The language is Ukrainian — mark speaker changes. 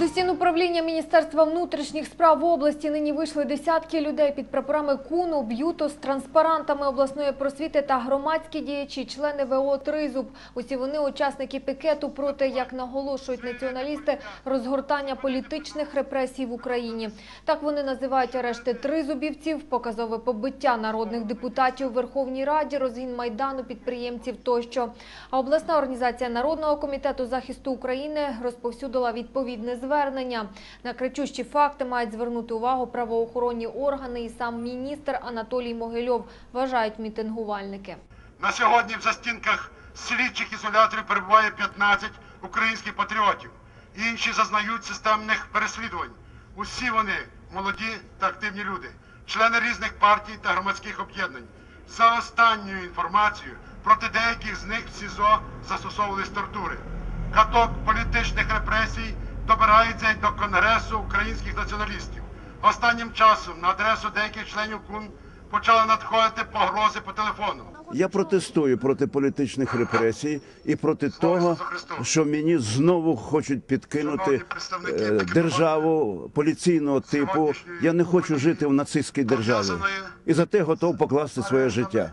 Speaker 1: До стін управління Міністерства внутрішніх справ області нині вийшли десятки людей під прапорами КУНу, б'юто з транспарантами обласної просвіти та громадські діячі, члени ВО «Тризуб». Усі вони учасники пікету проти, як наголошують націоналісти, розгортання політичних репресій в Україні. Так вони називають арешти тризубівців, показове побиття народних депутатів у Верховній Раді, розгін Майдану, підприємців тощо. А обласна організація Народного комітету захисту України розповсюдила відповідне звернення. На кричущі факти мають звернути увагу правоохоронні органи і сам міністр Анатолій Могильов, вважають мітингувальники.
Speaker 2: На сьогодні в застінках слідчих ізоляторів перебуває 15 українських патріотів. Інші зазнають системних переслідувань. Усі вони молоді та активні люди, члени різних партій та громадських об'єднань. За останньою інформацією, проти деяких з них в СІЗО застосовувались тортури. Каток політичних репресій добирається й до Конгресу українських націоналістів. Останнім часом на адресу деяких членів КУН почали надходити погрози по телефону.
Speaker 3: Я протестую проти політичних репресій і проти
Speaker 2: Слава
Speaker 3: того, що мені знову хочуть підкинути е, державу поліційного типу. Я не хочу жити в нацистській державі і за те готов покласти своє життя.